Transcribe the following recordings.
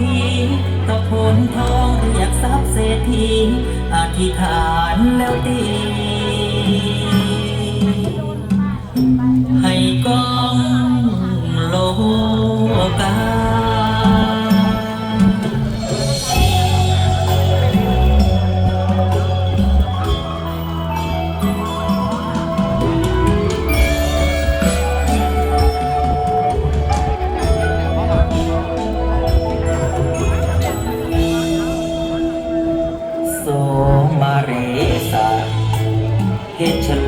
ทีตะพนทองเรียกทรัพย์เศรษฐีอธิษฐานแล้วตี हे चल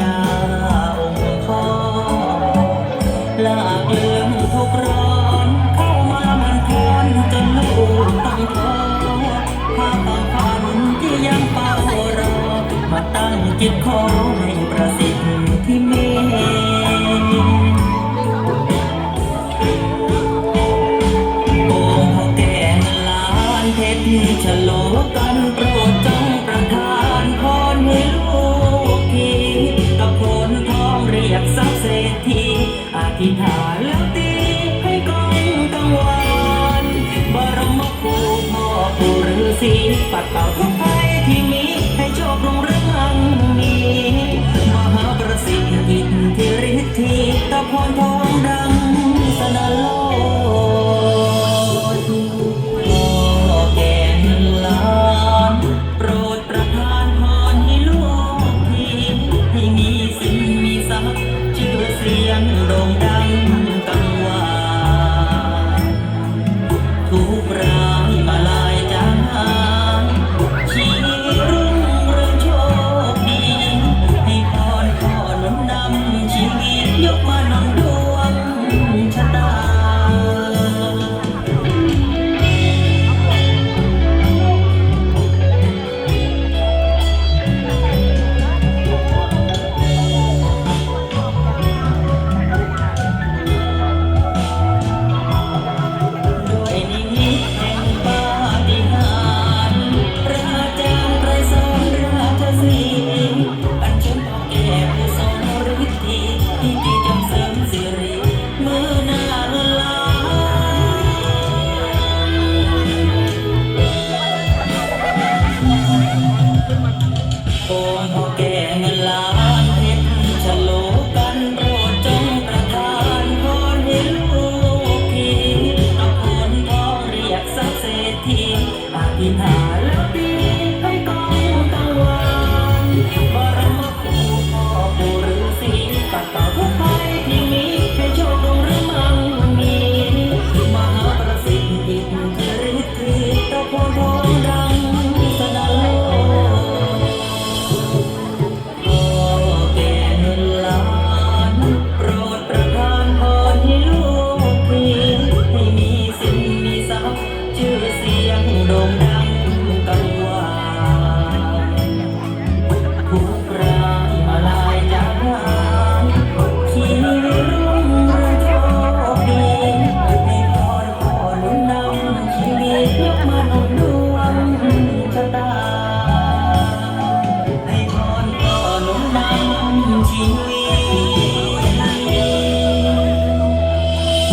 ยาองค์พ่อลากเลื่อมทุกร้อนเข้ามามันกวนจนลูกตั้งท้อภาพความฝันที่ยังเฝ้ารอมาตั้งจิตขอให he died. โกงพอแก่งลานเพชรฉโลกันโปจงประทานพรให้ลูกทีตะโกนพอเรียกสักเศรษฐีอธิษานตีให้กองตะวันบารมีคู่อปู่ฤาษีปัดเป่ทุกภัที่มีให้โชคดวงฤมั่งมีมหาประสิทธิ์อิทธิตะโกน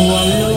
我